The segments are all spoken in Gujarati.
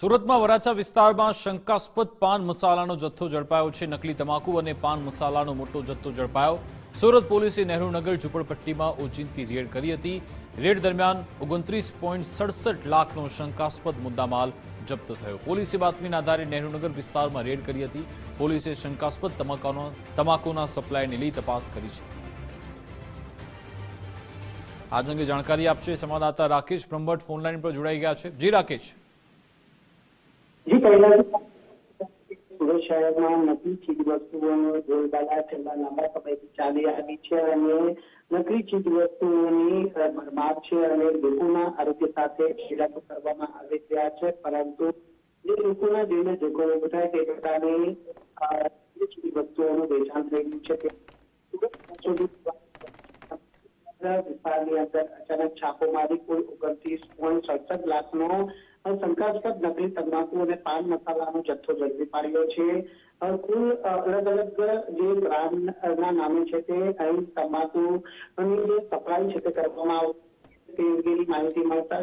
સુરતમાં વરાછા વિસ્તારમાં શંકાસ્પદ પાન મસાલાનો જથ્થો ઝડપાયો છે. નકલી તમાકુ અને પાન મસાલાનો મોટો જથ્થો ઝડપાયો. સુરત પોલીસે નહેરુનગર ઝુંપડપટ્ટીમાં ઓચિંતી રેડ કરી હતી. રેડ દરમિયાન ઓગણત્રીસ પોઈન્ટ સડસઠ લાખનો શંકાસ્પદ મુદ્દામાલ જપ્ત થયો. પોલીસે બાતમીના આધારે નહેરુનગર વિસ્તારમાં રેડ કરી હતી. પોલીસે શંકાસ્પદ તમાકુનો, તમાકુના સપ્લાયની લઈ તપાસ કરી છે. આજ અંગે જાણકારી આપશે સંવાદદાતા રાકેશ બ્રહ્મભટ્ટ. ફોનલાઈન પર જોડાઈ ગયા છે. જી, રાકેશ. શહેરમાં નકલી ચીજ વસ્તુઓનો બોલબાલા છેલ્લા લાંબા સમયથી ચાલી આવી છે અને નકલી ચીજ વસ્તુઓની ભરમાર છે અને લોકોના આરોગ્ય સાથે છેડાતો કરવામાં આવી રહ્યા છે. પરંતુ જે લોકોના જેને જોખમ થાય તે પ્રકારની અ, નકલી ચીજ વસ્તુઓનું વેચાણ થઈ રહ્યું છે વિસ્તારની અંદર અચાનક છાપો મારી કુલ ઓગણત્રીસ પોઈન્ટ સડસઠ લાખનો શંકાસ્પદ નકલી તમાકુ અને પાન મસાલાનો જથ્થો ઝડપી પાડ્યો છે. કુલ અલગ અલગ જે બ્રાન્ડના નામે છે તે અહીં તમાકુ અને જે સપ્લાય છે તે કરવામાં આવતી તે અંગેની માહિતી મળતા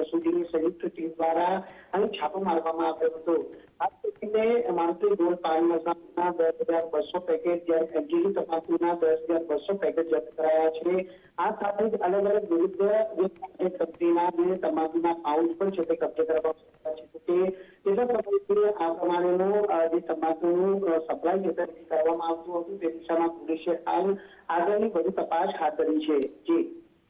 એસઓજીની સંયુક્ત ટીમ દ્વારા અહીં છાપો મારવામાં આવ્યો હતો. આ કરીને મારુતિ ગોલ્ડ પાન મસાલાના દસ હજાર બસો પેકેટ જ્યારે એલજીડી તમાકુના દસ હજાર બસો પેકેટ જપ્ત કરાયા છે. આ સાથે જ અલગ અલગ વિરુદ્ધ કંપનીના જે તમાકુના પાઉચ પણ છે તે કબજે કરવામાં છે. તે કેટલા સમયથી આ પ્રમાણેનો જે તમાકુનું સપ્લાય જે કરવામાં આવતું હતું. તે દિશામાં પોલીસે હાલ આગળની વધુ તપાસ હાથ ધરી છે. જી.